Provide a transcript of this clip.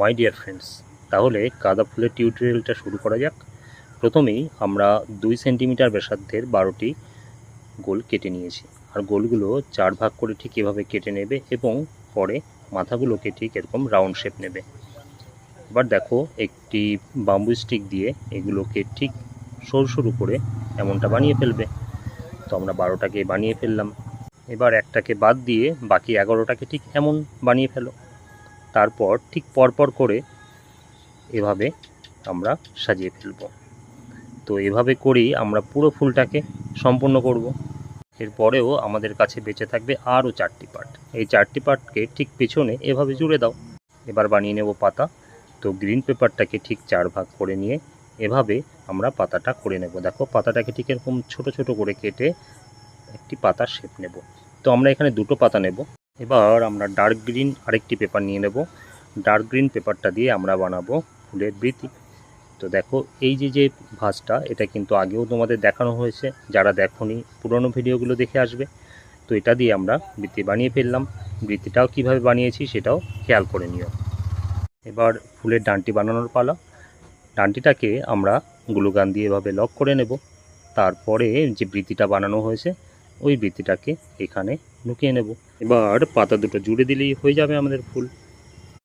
My dear friends তাহলে গাঁদা ফুলের টিউটোরিয়ালটা শুরু করা যাক। প্রথমেই আমরা দুই সেন্টিমিটার ব্যাসার্ধের বারোটি গোল কেটে নিয়েছি। আর গোলগুলো চার ভাগ করে ঠিক এভাবে কেটে নেবে এবং পরে মাথাগুলোকে ঠিক এরকম রাউন্ড শেপ নেবে। এবার দেখো, একটি বাম্বু স্টিক দিয়ে এগুলোকে ঠিক সরু সরু করে এমনটা বানিয়ে ফেলবে। তো আমরা বারোটাকে বানিয়ে ফেললাম। এবার একটাকে বাদ দিয়ে বাকি এগারোটাকে ঠিক এমন বানিয়ে ফেলো। তারপর ঠিক পরপর করে এভাবে আমরা সাজিয়ে ফেলব। তো এভাবে করেই আমরা পুরো ফুলটাকে সম্পূর্ণ করব। এরপরেও আমাদের কাছে বেঁচে থাকবে আরও চারটি পার্ট এই চারটি পার্টকে ঠিক পেছনে এভাবে জুড়ে দাও। এবার বানিয়ে নেব পাতা। তো গ্রিন পেপারটাকে ঠিক চার ভাগ করে নিয়ে এভাবে আমরা পাতাটা করে নেব। দেখো, পাতাটাকে ঠিক এরকম ছোট ছোট করে কেটে একটি পাতার শেপ নেব। তো আমরা এখানে দুটো পাতা নেব। এবার আমরা ডার্ক গ্রিন আরেকটি পেপার নিয়ে নেব। ডার্ক গ্রিন পেপারটা দিয়ে আমরা বানাবো ফুলের বৃতি তো দেখো, এই যে যে ভাঁজটা এটা কিন্তু আগেও তোমাদের দেখানো হয়েছে। যারা দেখোনি, পুরনো ভিডিওগুলো দেখে আসবে। তো এটা দিয়ে আমরা বৃত্তি বানিয়ে ফেললাম। বৃত্তিটাও কীভাবে বানিয়েছি সেটাও খেয়াল করে নিও। এবার ফুলের ডানটি বানানোর পালা। ডানটিটাকে আমরা গ্লুগান দিয়ে এভাবে লক করে নেব। তারপরে যে বৃত্তিটা বানানো হয়েছে ওই বৃত্তিটাকে এখানে ঢুকিয়ে নেব। এবার পাতা দুটো জুড়ে দিলেই হয়ে যাবে আমাদের ফুল।